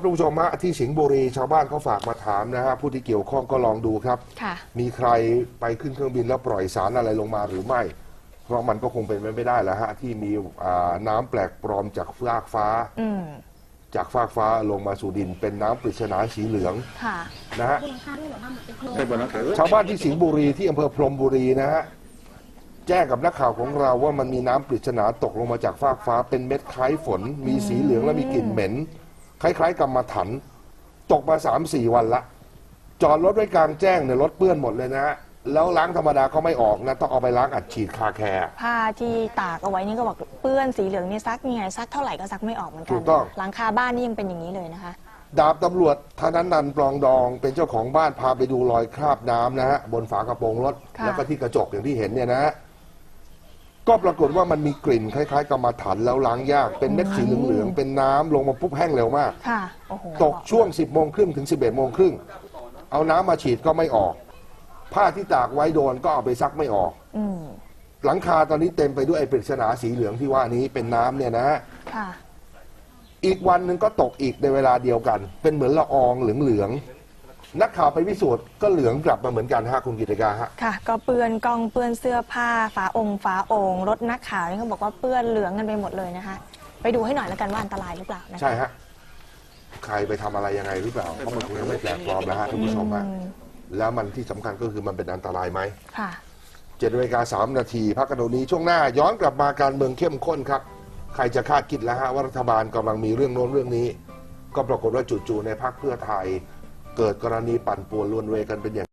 ท่านผู้ชมฮะที่สิงห์บุรีชาวบ้านเขาฝากมาถามนะฮะผู้ที่เกี่ยวข้องก็ลองดูครับ ค่ะ มีใครไปขึ้นเครื่องบินแล้วปล่อยสารอะไรลงมาหรือไม่ เพราะมันก็คงเป็นไปไม่ได้แล้วฮะที่มีอ่าน้ำแปลกปลอมจากฟากฟ้า อืม จากฟากฟ้าลงมาสู่ดิน เป็นน้ำปริศนาสีเหลืองค่ะ นะฮะใช่บนหนังสือชาวบ้านที่สิงห์บุรีที่อำเภอพรหมบุรีนะฮะแจ้งกับนักข่าวของเราว่ามันมีน้ำปริศนาตกลงมาจากฟากฟ้าเป็นเม็ดคล้ายฝน มีสีเหลืองและมีกลิ่นเหม็น คล้ายๆกำมะถันตกมาสามสี่วันละ จอดรถไว้กลางแจ้งเนี่ยรถเปื้อนหมดเลยนะฮะแล้วล้างธรรมดาก็ไม่ออกนะ ต้องเอาไปล้างอัดฉีดคาแคร์ ผ้าที่ตากเอาไว้นี่ก็บอกเปื้อนสีเหลืองนี่ซักยังไงซักเท่าไหร่ก็ซักไม่ออกเหมือนกัถูกต้อง หลังคาบ้านนี่ยังเป็นอย่างนี้เลยนะคะ ดาบตำรวจธนันนันท์ปลองดอง เป็นเจ้าของบ้านพาไปดูรอยคราบน้ำนะฮะบนฝากระโปรงรถ ค่ะ แล้วก็ที่กระจกอย่างที่เห็นเนี่ยนะฮะ ก็ปรากฏว่ามันมีกลิ่นคล้ายๆกำมะถันแล้วล้างยาก เป็นเม็ดสีเหลืองๆเป็นน้ำลงมาปุ๊บแห้งเร็วมาก ค่ะโอ้โหตกช่วง 10โมงครึ่งถึง 11โมงครึ่งเอาน้ำมาฉีดก็ไม่ออก ผ้าที่ตากไว้โดนก็เอาไปซักไม่ออก อืมหลังคาตอนนี้เต็มไปด้วยไอ้ปริศนาสีเหลืองที่ว่านี้เป็นน้ำเนี่ยนะฮะ ค่ะ อีกวันหนึ่งก็ตกอีกในเวลาเดียวกัน เป็นเหมือนละอองเหลืองๆ นักข่าวไปพิสูจน์ก็เหลืองกลับมาเหมือนกันฮะคุณกิตกาฮะ ค่ะ ก็เปื้อนกล้องเปื้อนเสื้อผ้าฝาองค์ฝาโองค์รถนักข่าวนี่เขาบอกว่าเปื้อนเหลืองกันไปหมดเลยนะคะ ไปดูให้หน่อยแล้วกันว่าอันตรายหรือเปล่านะคะ ใช่ฮะ ใครไปทำอะไรยังไงหรือเปล่าเพราะมันคงยังไม่แปลกปลอมนะฮะท่านผู้ชมฮะอืม แล้วมันที่สำคัญก็คือมันเป็นอันตรายไหมค่ะ เจ็ดนาฬิกาสามนาทีพักกันตรงนี้ช่วงหน้า ย้อนกลับมาการเมืองเข้มข้นครับ ใครจะคาดคิดแล้วฮะว่ารัฐบาลกำลังมีเรื่องโน้นเรื่องนี้ ก็ปรากฏว่าจู่ๆในพรรคเพื่อไทย เกิดกรณีปั่นป่วนลวนเวกันเป็นอย่าง